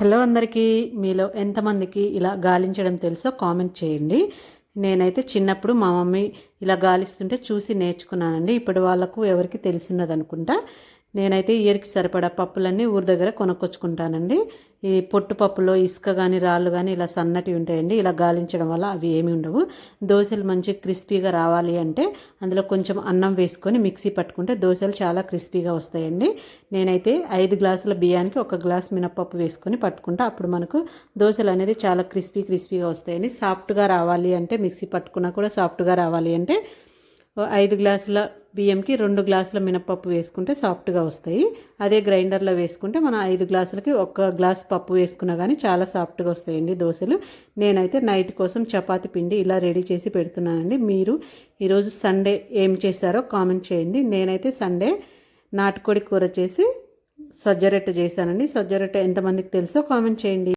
Hello అందరికీ మీలో ఎంతమందికి ఇలా గాలించడం తెలుసో కామెంట్ చేయండి. నేనైతే చిన్నప్పుడు మా మమ్మీ ఇలా గాలిస్తుంటే చూసి నేర్చుకున్నానండి. ఇప్పటి వాళ్ళకు ఎవరికి తెలిసినది అనుకుంటా నేనైతే ఇయర్కి సరిపడా పప్పులన్నీ ఊరి దగ్గర కొనుక్కొచ్చుకుంటానండి. ఈ పొట్టు పప్పులో ఇసుక కానీ రాళ్ళు కానీ ఇలా సన్నటివి ఉంటాయండి. ఇలా గాలించడం వల్ల అవి ఏమి ఉండవు. దోశలు మంచి క్రిస్పీగా రావాలి అంటే అందులో కొంచెం అన్నం వేసుకొని మిక్సీ పట్టుకుంటే దోశలు చాలా క్రిస్పీగా వస్తాయండి. నేనైతే ఐదు గ్లాసుల బియ్యానికి ఒక గ్లాస్ మినప్పప్పు వేసుకొని పట్టుకుంటా. అప్పుడు మనకు దోశలు అనేది చాలా క్రిస్పీ క్రిస్పీగా వస్తాయండి. సాఫ్ట్గా రావాలి అంటే మిక్సీ పట్టుకున్నా కూడా సాఫ్ట్గా రావాలి అంటే ఐదు గ్లాసుల బియ్యంకి రెండు గ్లాసుల మినపప్పు వేసుకుంటే సాఫ్ట్గా వస్తాయి. అదే గ్రైండర్లో వేసుకుంటే మనం ఐదు గ్లాసులకి ఒక గ్లాస్ పప్పు వేసుకున్నా కానీ చాలా సాఫ్ట్గా వస్తాయండి దోశలు. నేనైతే నైట్ కోసం చపాతి పిండి ఇలా రెడీ చేసి పెడుతున్నానండి. మీరు ఈరోజు సండే ఏం చేశారో కామెంట్ చేయండి. నేనైతే సండే నాటుకోడి కూర చేసి సజ్జరొట్టె చేశానండి. సజ్జరొట్టె ఎంతమందికి తెలుసో కామెంట్ చేయండి.